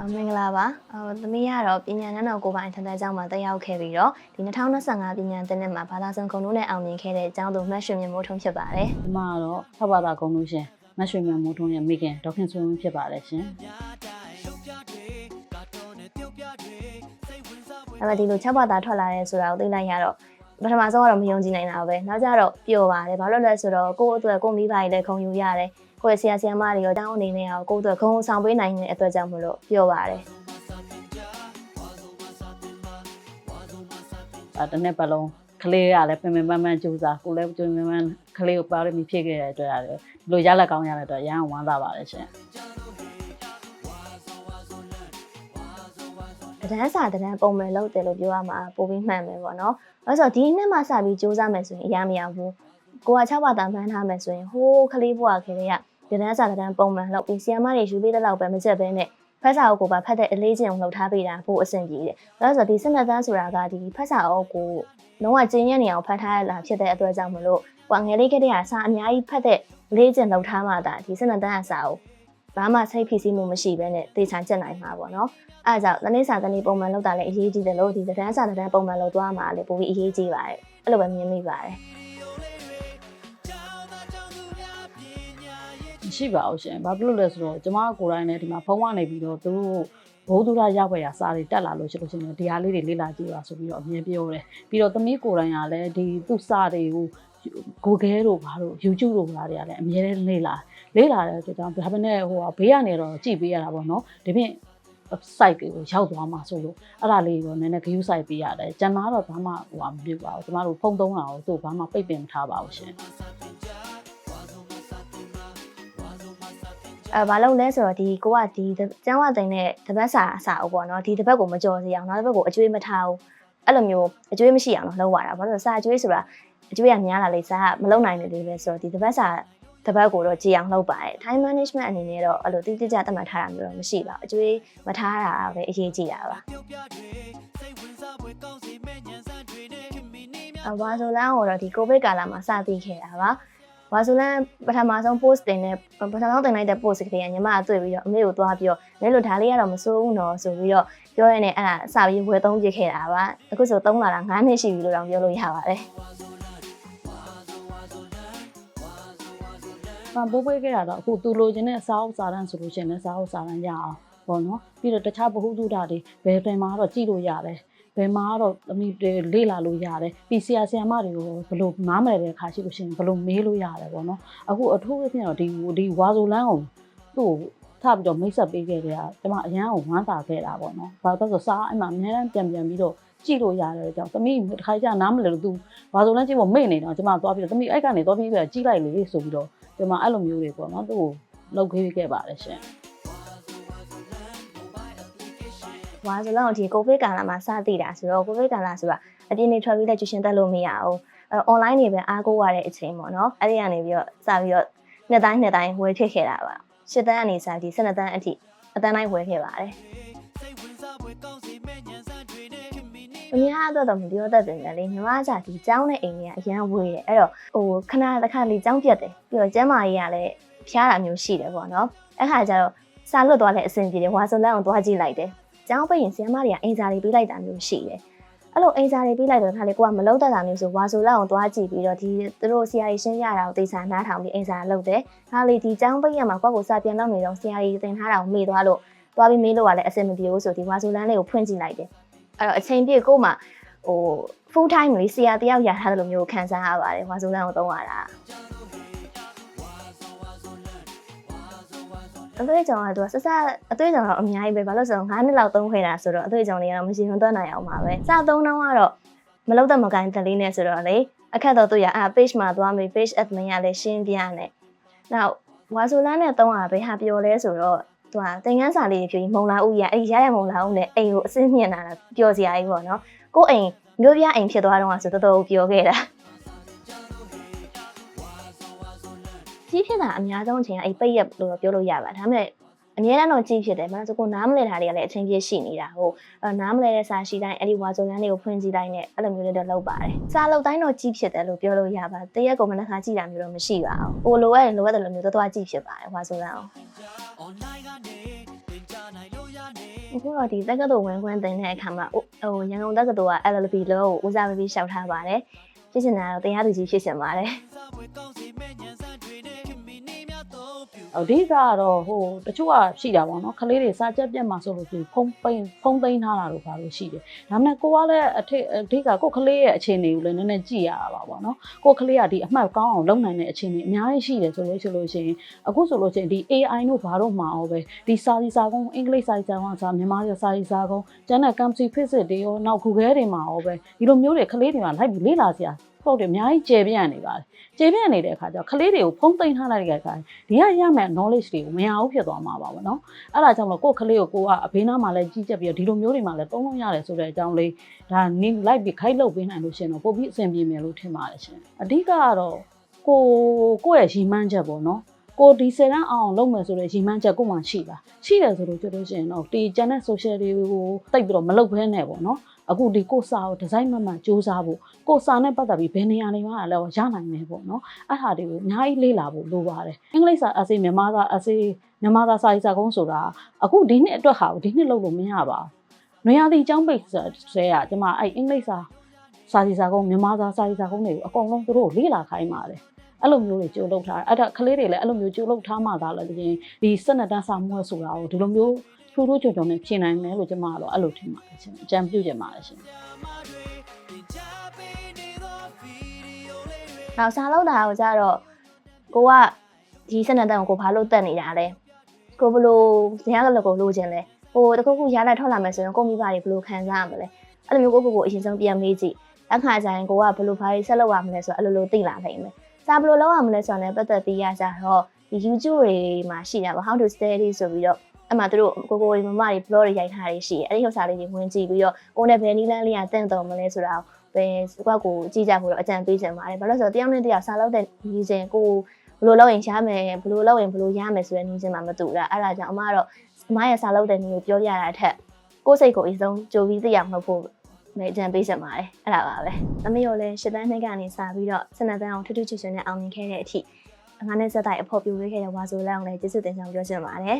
အမင်္ဂလာပါ။အော်သမီးကတော့ပညာနန်းတော်ကိုပိုင်ထန်တန်းကျောင်းမှာတက်ရောက်ခဲ့ပြီးတော့ဒီ2025ပညာသင်နှစ်မှာဘာသာစုံခုံတို့နဲ့အောင်မြင်ခဲ့တဲ့ကျောင်းသူမှတ်ရှင်မြင့်မိုးထုံးဖြစ်ပါတယ်ဒီမှာတော့ဖတ်ပါတာကုံလို့ရှင်မတ်ရွှေမြတ်မိုးထွန်းရဲ့မိခင်ဒေါခင်ဆွေဝင်းဖြစ်ပါတယ်ရှင်။ဒါပေမဲ့ဒီလို6ဘာသာထွက်လာတဲ့ဆိုတာကိုသိလိုက်ရတော့ ပထမဆုံးကတော့မယုံကြည်နိုင်တာပဲ။နောက်ကျတော့ပျော်ပါတယ်။ဘာလို့လဲဆိုတော့ကိုယ့်အတွက်ကိုယ့်မိဘကြီးလည်းခုံယူရတယ်။ကိုယ့်ရဲ့ဆရာဆရာမတွေရောတောင်းအနေနဲ့ရောကိုယ့်အတွက်ခုံဆောင်ပေးနိုင်တဲ့အတွက်ကြောင့်မလို့ပျော်ပါတယ်။အဲတစ်နှစ်ပတ်လုံးကလေးကလည်းပင်ပင်ပန်းပန်းကြိုးစားကိုလည်းကြိုးပင်ပန်းကလေးကိုပါရမီဖြည့်ခဲ့တဲ့အတွက်ရတယ်ဒီလိုရလက်ကောင်းရတဲ့အတွက်ရမ်းဝမ်းသာပါတယ်ရှင်တန်းစာတန်းပုံမှန်လုပ်တယ်လို့ပြောရမှာပိုပြီးမှန်မယ်ပေါ့နော်။ အဲဆိုတော့ဒီနှစ်မှစပြီးစူးစမ်းမယ်ဆိုရင်အများမရဘူး။ကိုက6ဘာသာမှန်းထားမယ်ဆိုရင်ဟိုးကလေးဘွားခေလေးကတန်းစာတန်းပုံမှန်လုပ်ပြီးဆီယမတွေယူပေးတဲ့လောက်ပဲမချက်ဘဲနဲ့ဖက်စာအုပ်ကိုပါဖတ်တဲ့အလေးချင်းအောင်လုပ်ထားပေးတာပို့အဆင်ပြေတယ်။ဒါဆိုတော့ဒီစနက်တန်းဆိုတာကဒီဖက်စာအုပ်ကိုလုံးဝကျင်းရနေအောင်ဖတ်ထားရတာဖြစ်တဲ့အတွက်ကြောင့်မလို့ကွာငယ်လေးကတည်းကစာအများကြီးဖတ်တဲ့လေးချင်းလုပ်ထားမှဒါဒီစနက်တန်းအစာကို ဘာမှစိတ်ဖိစီးမှုမရှိဘဲနဲ့တေချာကျက်နိုင်မှာပေါ့နော်။အဲဒါကြောင့်တနေ့စာတနေ့ပုံမှန်လုပ်တာလည်းအရေးကြီးတယ်လို့ဒီသဒန်းစာသဒန်းပုံမှန်လုပ်သွားမှာလည်းပိုပြီးအရေးကြီးပါတယ်အဲ့လိုပဲမြင်မိပါတယ်မရှိပါဘူးရှင်ဘာဖြစ်လို့လဲဆိုတော့ကျမကိုယ်တိုင်လည်းဒီမှာဖုန်းကနေပြီးတော့သူတို့ဘိုးသူရရောက်ွယ်ရစာတွေတက်လာလို့ရှိလို့ရှိရင်ဒီဟာလေးတွေလေ့လာကြည့်ပါဆိုပြီးတော့အမြင်ပြောတယ်ပြီးတော့သမီးကိုယ်တိုင်ကလည်းဒီသူ့စာတွေကို Google တို့ဘာလို့ YouTube တို့ဘာတွေကလည်းအမြဲတမ်းလေ့လာ လေ့လာတဲ့အတွက်ကြောင့်ဒါပေမဲ့ဟိုဘေးကနေတော့ကြည့်ပေးရတာပေါ့နော်ဒီပြင် site တွေကိုရောက်သွားမှာဆိုလို့အဲ့ဒါလေးကိုနည်းနည်း view site ပေးရတယ်ကျန်တာတော့ဘာမှဟိုမပြုတ်ပါဘူးကျမတို့ဖုန်းသုံးတာကိုသူ့ဘာမှပိတ်ပင်မထားပါဘူးရှင်အဲဘာလို့လဲဆိုတော့ဒီကိုကဒီကျန်းဝသိန်းနဲ့တပတ်စာအစာအုပ်ပေါ့နော်ဒီတပတ်ကိုမကြော်စီအောင်နောက်တစ်ပတ်ကိုအကျွေးမထားဘူးအဲ့လိုမျိုးအကျွေးမရှိအောင်တော့လုပ်ရတာဘာလို့လဲစာအကျွေးဆိုတာအကျွေးကများလာလေစာကမလုံနိုင်နေသေးပဲဆိုတော့ဒီတပတ်စာ တပတ်ကိုတော့ကြည်အောင်လုပ်ပါတယ် time management အနေနဲ့တော့အဲ့လိုတိတိကျကျသတ်မှတ်ထားတာမျိုးတော့မရှိပါဘူးအကျွေးမထားတာပဲအရေးကြီးတာပါအဝါဆိုလန်ကိုတော့ဒီကိုဗစ်ကာလမှာစသိခဲ့တာပါဝါဆိုလန်ပထမဆုံး post တင်တဲ့ပထမဆုံးတင်လိုက်တဲ့ post ကလေးကညီမအတွေ့ပြီးတော့အမေကိုသွားပြီးတော့လဲလို့ဒါလေးကတော့မစိုးဘူးနော်ဆိုပြီးတော့ပြောရတဲ့အဲ့ဒါစပြီးဝယ်သုံးပြခဲ့တာပါအခုဆိုသုံးလာတာ9နှစ်ရှိပြီလို့တော့ပြောလို့ရပါတယ်။ ဘာပိုးပေးခဲ့တာတော့အခုသူလိုချင်တဲ့စာအုပ်စာတမ်းဆိုလို့ရှိရင်လည်းစာအုပ်စာတမ်းရအောင်ပေါ့နော်။ပြီးတော့တခြားဗဟုသုတတွေဘယ်တိုင်မှာတော့ကြည့်လို့ရတယ်။ဘယ်မှာတော့သမီးတွေလေ့လာလို့ရတယ်။ပြီးဆရာဆရာမတွေကိုဘယ်လိုနားမလည်တဲ့အခါရှိလို့ရှိရင်ဘယ်လိုမေးလို့ရတယ်ပေါ့နော်။အခုအထူးအဖြင့်တော့ဒီဒီဝါဆိုလန်းကိုသူ့ကိုထပ်ပြီးတော့မိတ်ဆက်ပေးခဲ့တဲ့ကကျွန်မအရန်ကိုဝမ်းသာခဲ့တာပေါ့နော်။ဘာလို့လဲဆိုတော့စာအဲ့မှာအများအားပြန်ပြန်ပြီးတော့ကြည့်လို့ရတယ်ကြောင့်သမီးတစ်ခါကျနားမလည်လို့ तू ဘာဆိုလန်းကြည့်ဖို့မေ့နေတော့ကျွန်မသွားပြီးတော့သမီးအဲ့ကနေသွားပြီးတော့ကြည့်လိုက်လေဆိုပြီးတော့ ဒီမှာအဲ့လိုမျိုးတွေပေါ့နော်သူ့ကိုလုပ်ခဲ့ခဲ့ပါတယ်ရှင်ဝါဆိုလန်ကိုဒီကိုဗစ်ကာလမှာစသိတာဆိုတော့ကိုဗစ်ကာလဆိုတာအပြင်နေထွက်ပြီးလက်ကျူရှင်တက်လို့မရအောင်အဲ online နေပဲအားကိုးရတဲ့အချိန်ပေါ့နော်အဲ့ဒီကနေပြီးတော့စပြီးတော့နှစ်တိုင်းနှစ်တိုင်းဝယ်ဖြစ်ခဲ့တာပါရှစ်တန်းအနေစားဒီ12တန်းအထိအတန်းတိုင်းဝယ်ခဲ့ပါတယ် အများအတွက်တော့မပြောတတ်တယ်လေညီမကဒီကျောင်းနဲ့အိမ်ကြီးကအရန်ဝေးတယ်အဲ့တော့ဟိုခဏတစ်ခါလေးကျောင်းပြတ်တယ်ပြီးတော့ကျမ်းမာရေးကလည်းဖျားတာမျိုးရှိတယ်ပေါ့နော်အဲ့ခါကျတော့စာလွတ်သွားတဲ့အဆင်ပြေတယ်ဝါဆိုလန်ကိုသွားကြည့်လိုက်တယ်ကျောင်းပိတ်ရင်ဆရာမတွေကအိမ်စာတွေပေးလိုက်တာမျိုးရှိတယ်အဲ့လိုအိမ်စာတွေပေးလိုက်တော့ခါလေကိုကမလုံးတတ်တာမျိုးဆိုဝါဆိုလောက်အောင်သွားကြည့်ပြီးတော့ဒီသူတို့ဆရာကြီးရှင်းပြတာကိုသိစာနားထောင်ပြီးအိမ်စာလုပ်တယ်ခါလေဒီကျောင်းပိတ်ရမှာကိုကကိုစာပြန်လုပ်နေတော့ဆရာကြီးသင်ထားတာကိုမေ့သွားလို့သွားပြီးမေးလို့ကလည်းအဆင်မပြေဘူးဆိုဒီဝါဆိုလန်လေးကိုဖွင့်ကြည့်လိုက်တယ် အဲ့တော့အချိန်ပြည့်ကို့မှာဟို full time လေးဆရာတယောက်ရထားတယ်လို့မျိုးခံစားရပါတယ်ဝါဆိုလန်ကိုသုံးရတာအတွေ့အကြုံကသူကဆက်ဆက်အတွေ့အကြုံတော့အများကြီးပဲဘာလို့ဆိုတော့9နှစ်လောက်သုံးခဲ့တာဆိုတော့အတွေ့အကြုံတွေကတော့မရှိခွင့်သွတ်နိုင်အောင်ပါပဲစသုံးတော့ကတော့မလောက်တော့မကိုင်းတလေးနဲ့ဆိုတော့လေအခက်တော့သူရအာ page မှာသွားပြီး page admin ကလည်းရှင်းပြနေနောက်ဝါဆိုလန်နဲ့သုံးတာပဲဟာပြောလဲဆိုတော့ သူကတင်ကန်းစာလေးဖြူကြီးမုံလာဦးရအဲ့ဒီရရမုံလာဦးနဲ့အိမ်ကိုအစင်းမြင်လာတာပျော်စရာကြီးပေါ့နော်ကို့အိမ်မျိုးပြအိမ်ဖြစ်သွားတော့ဆိုတော်တော်ပျော်ခဲ့တာကြီးဖြစ်တာအများဆုံးအချိန်ကအဲ့ပိတ်ရက်လို့ပြောလို့ရပါဒါပေမဲ့အများတမ်းတော့ကြည့်ဖြစ်တယ်ဘာလို့လဲဆိုကိုနားမလဲတာတွေကလည်းအချင်းချင်းရှိနေတာဟုတ်အဲနားမလဲတဲ့စာရှိတိုင်းအဲ့ဒီဝါဇုံလန်းတွေကိုဖွင့်ကြည့်တိုင်းနဲ့အဲ့လိုမျိုးလေးတော့လုပ်ပါတယ်စာလုပ်တိုင်းတော့ကြည့်ဖြစ်တယ်လို့ပြောလို့ရပါတရက်ကိုမနက်ခါကြည့်တာမျိုးတော့မရှိပါဘူးဟိုလိုရရင်လိုရတယ်လို့မျိုးသွားသွားကြည့်ဖြစ်ပါတယ်ဝါဇုံလန်းအောင် အခုတော့ဒီတက္ကသိုလ်ဝင်ခွင့်တင်တဲ့အခါမှာဟိုရန်ကုန်တက္ကသိုလ်က LLB လို့ဦးစားပေးပြီးရှောက်ထားပါတယ်ဖြစ်ချင်တာတော့တရားသူကြီးဖြစ်ချင်ပါတယ် အဓိကကတော့ဟိုတချို့ကရှိတာပေါ့နော်ခလေးတွေစာချက်ပြတ်မှာဆိုလို့ရှိရင်ဖုံးပိန်ဖုံးသိမ်းထားတာလို့ပါလို့ရှိတယ်ဒါမှမဟုတ်ကိုကလည်းအထက်အဓိကကိုခလေးရဲ့အခြေအနေကိုလည်းနည်းနည်းကြည့်ရတာပါပေါ့နော်ကိုခလေးကဒီအမှတ်ကောင်းအောင်လုပ်နိုင်တဲ့အခြေအနေအများကြီးရှိတယ်ဆိုလို့ရှိလို့ရှိရင်အခုဆိုလို့ရှိရင်ဒီ AI တို့ဘာတို့မှာအောင်ပဲဒီစာစီစာကုန်းအင်္ဂလိပ်စာစီစာကုန်းစာမြန်မာစာစီစာကုန်းကျန်တဲ့ Camsi Physics တွေရောနောက် Google တွေမှာရောပဲဒီလိုမျိုးတွေခလေးတွေမှာလိုက်ပြီးလေ့လာစရာ ဟုတ်တယ်အများကြီးကျေပြန့်နေပါတယ်ကျေပြန့်နေတဲ့အခါကျတော့ခလေးတွေကိုဖုံးသိမ်းထားလိုက်တဲ့အခါဒီကရမယ့် knowledge တွေကိုမရဘူးဖြစ်သွားမှာပါဘောနော်အဲ့ဒါကြောင့်မလို့ကိုယ့်ခလေးကိုကိုကအဘေးနားမှာလည်းကြီးကြပ်ပြီးတော့ဒီလိုမျိုးတွေမှာလည်းသုံးလို့ရတယ်ဆိုတဲ့အကြောင်းလေးဒါနင်းလိုက်ပြီးခိုက်လုပ်ပေးနိုင်လို့ရှင်တော့ပို့ပြီးအဆင်ပြေမယ်လို့ထင်ပါတယ်ရှင်အဓိကကတော့ကိုကိုယ့်ရဲ့ရီမှန်းချက်ပေါ့နော်ကိုဒီဆယ်တန်းအောင်လုပ်မယ်ဆိုတဲ့ရီမှန်းချက်ကိုမှရှိတာရှိတယ်ဆိုလို့ပြောလို့ရှိရင်တော့ဒီကျန်တဲ့ social တွေကိုတိတ်ပြီးတော့မလုပ်ဘဲနဲ့ပေါ့နော် အခုဒီကိုစာကိုဒီဇိုင်းမှန်မှန်စူးစမ်းဖို့ကိုစာနဲ့ပတ်သက်ပြီးဘယ်နေရာနေမှာလဲရနိုင်မယ်ပေါ့နော်အဲ့ဟာတွေကိုအများကြီးလေ့လာဖို့လိုပါတယ်အင်္ဂလိပ်စာအစေမြန်မာစာအစေမြန်မာစာစာရေးစာကုန်းဆိုတာအခုဒီနှစ်အတွက်ဟာဒီနှစ်လုပ်လို့မရပါဘူး။နွေရာသီကျောင်းပိတ်ဆဲကကျမအဲ့အင်္ဂလိပ်စာစာရေးစာကုန်းမြန်မာစာစာရေးစာကုန်းတွေကိုအကုန်လုံးသူတို့လေ့လာခိုင်းပါတယ်။အဲ့လိုမျိုးတွေကြိုးလုပ်ထားတယ်။အဲ့ဒါကလေးတွေလည်းအဲ့လိုမျိုးကြိုးလုပ်ထားမှသာလည်းဒီဒီစက်နတန်းစာမွဲဆိုတာကိုဒီလိုမျိုး ထူးထူးချွန်ချွန်နဲ့ပြင်နိုင်မယ်လို့ကျမကတော့အဲ့လိုထင်ပါတယ်ရှင်။အကြံပြုချင်ပါတယ်ရှင်။နောက်စားလောက်တာကိုကြတော့ကိုကဒီစနက်တန်းကိုကိုဘာလို့တက်နေတာလဲကိုဘလို့ဇင်ရကလည်းကိုလိုချင်လဲဟိုတခုခုရလိုက်ထွက်လာမယ်ဆိုရင်ကိုမိဘတွေဘလို့ခံစားရမလဲအဲ့လိုမျိုးကိုကိုကိုအရင်ဆုံးပြန်မေးကြည့်အခါကျရင်ကိုကဘလို့ဘာတွေဆက်လုပ်ရမလဲဆိုတော့အဲ့လိုလိုသိလာနိုင်မယ်စားဘလို့လုပ်ရမလဲဆိုတော့လည်းပတ်သက်ပြီးရကြတော့ဒီ YouTube တွေမှာရှိတာပေါ့ how to study ဆိုပြီးတော့ အဲ့မှာတို့ကိုကိုတွေမမတွေ blog တွေရိုက်ထားတွေရှိတယ်အဲ့ဒီဥစ္စာလေးတွေဝင်ကြည့်ပြီးတော့ကိုနဲ့ဘယ်နည်းလမ်းလေးကတင့်တော်မလဲဆိုတာပဲကိုကကိုကြည့်ကြဖို့တော့အကြံပေးချင်ပါတယ်ဘာလို့လဲဆိုတော့တယောက်နဲ့တယောက်စားလောက်တဲ့ညီချင်းကိုဘလို့လောက်ရင်ရှားမယ်ဘလို့လောက်ရင်ဘလို့ရမယ်ဆိုတဲ့ညီချင်းမှမတူတာအဲ့ဒါကြောင့်အမကတော့အမရဲ့စားလောက်တဲ့ညီကိုပြောပြရတာအထက်ကိုယ်စိတ်ကိုအဆုံးကြိုပြီးသိရမှာဖို့မဲအကြံပေးချင်ပါတယ်အဲ့ဒါပါပဲသမီးရောလည်းရှစ်တန်းနှစ်ကနေစပြီးတော့စနက်တန်းအောင်ထူးထူးချွန်ချွန်နဲ့အောင်မြင်ခဲ့တဲ့အထိငါနဲ့စက်တိုင်အဖို့ပြိုဝေးခဲ့တဲ့ဝါဆိုလန်အောင်လည်းကျေးဇူးတင်ကြောင်းပြောချင်ပါတယ်